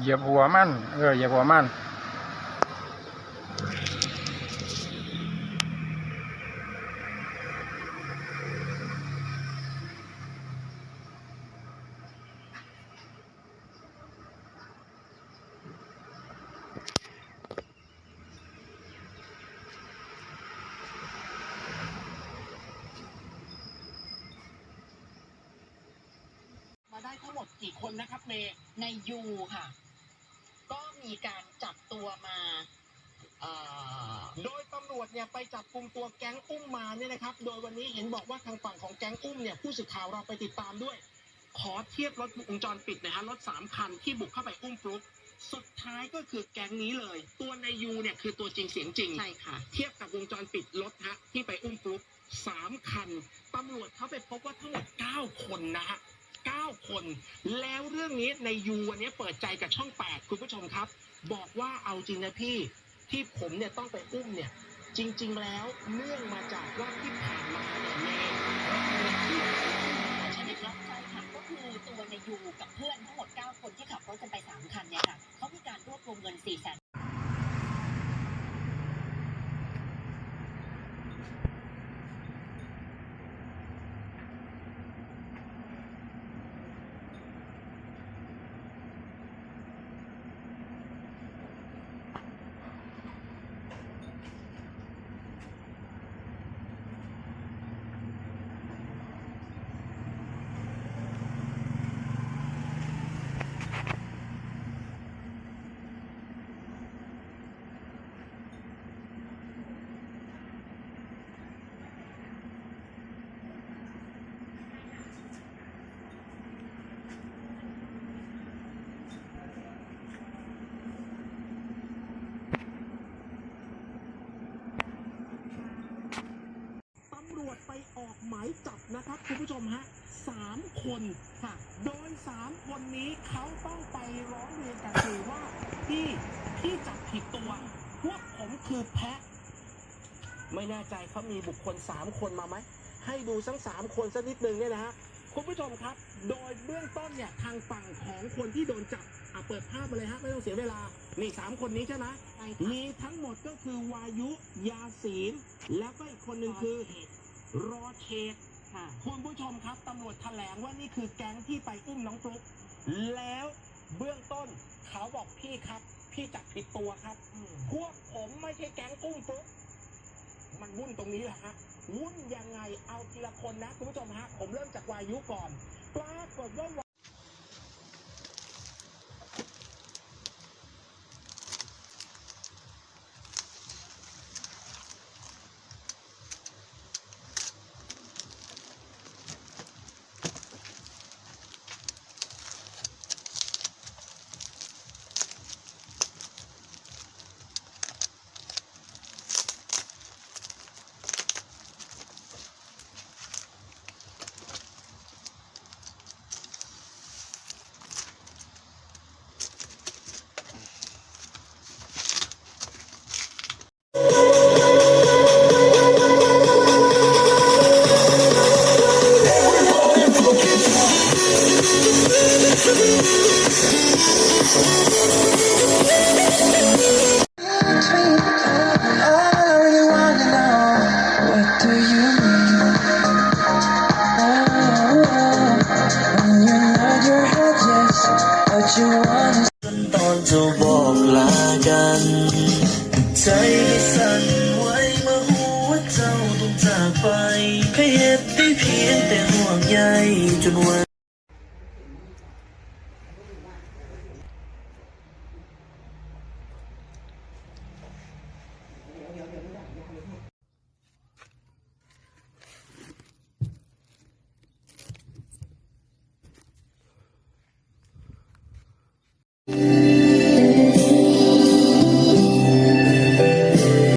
เหยียบหัวมันเออเหยียบหัวมันมาได้ทั้งหมดกี่คนนะครับเมย์ในยูค่ะ มีการจับตัวมาอ่าโดยตำรวจเนี่ยไปจับกลุ่มตัวแก๊งอุ้มมาเนี่ยนะครับ โดยวันนี้เห็นบอกว่าทางฝั่งของแก๊งอุ้มเนี่ยผู้สื่อข่าวเราไปติดตามด้วย ขอเทียบรถวงจรปิดนะฮะรถสามคันที่บุกเข้าไปอุ้มฟลุ๊กสุดท้ายก็คือแก๊งนี้เลย ตัวในยูเนี่ยคือตัวจริงเสียงจริงใช่ค่ะ เทียบกับวงจรปิดรถฮะที่ไปอุ้มฟลุ๊กสามคันตำรวจเขาไปพบว่าทั้งหมดเก้าคนนะฮะ เก้าคน แล้วเรื่องนี้ในยูวันนี้เปิดใจกับช่องแปดคุณผู้ชมครับ บอกว่าเอาจริงนะพี่ที่ผมเนี่ยต้องไปอุ้มเนี่ยจริง ๆ แล้วเนื่องมาจากว่าที่ผ่านมาเนี่ยเมย์ที่ใช่ไหมครับ ใช่ค่ะ ก็คือตัวในยูกับเพื่อนทั้งหมด 9 คนที่ขับรถกันไป 3 คันเนี่ยค่ะ เขามีการรวบรวมเงิน 4 0 0 0 0 ตำรวจไปออก หมายจับนะครับคุณผู้ชมฮะสามคนค่ะ โดยสามคนนี้เขาต้องไปร้องเรียนกับสื่อว่าพี่พี่จับผิดตัว พวกผมคือแพะ ไม่แน่ใจเขามีบุคคลสามคนมาไหม ให้ดูทั้งสามคนสักนิดนึงเนี่ยนะฮะคุณผู้ชมครับ โดยเบื้องต้นเนี่ยทางฝั่งของคนที่โดนจับอะเปิดภาพมาเลยฮะไม่ต้องเสียเวลา นี่สามคนนี้ใช่ไหมใช่ค่ะมีทั้งหมดก็คือวายุ ยาศีลแล้วก็อีกคนหนึ่งคือ รอเชดค่ะ คุณผู้ชมครับตำรวจแถลงว่านี่คือแก๊งที่ไปอุ้มน้องฟลุ๊กแล้วเบื้องต้นเขาบอกพี่ครับ พี่จับผิดตัวครับ พวกผมไม่ใช่แก๊งอุ้มฟลุ๊กมันวุ่นตรงนี้แหละฮะวุ่นยังไงเอาทีละคนนะคุณผู้ชมฮะผมเริ่มจากวายุก่อนปรากฏว่า จากไปแค่เห็นได้เพียงแต่ห่วงใยจนวัน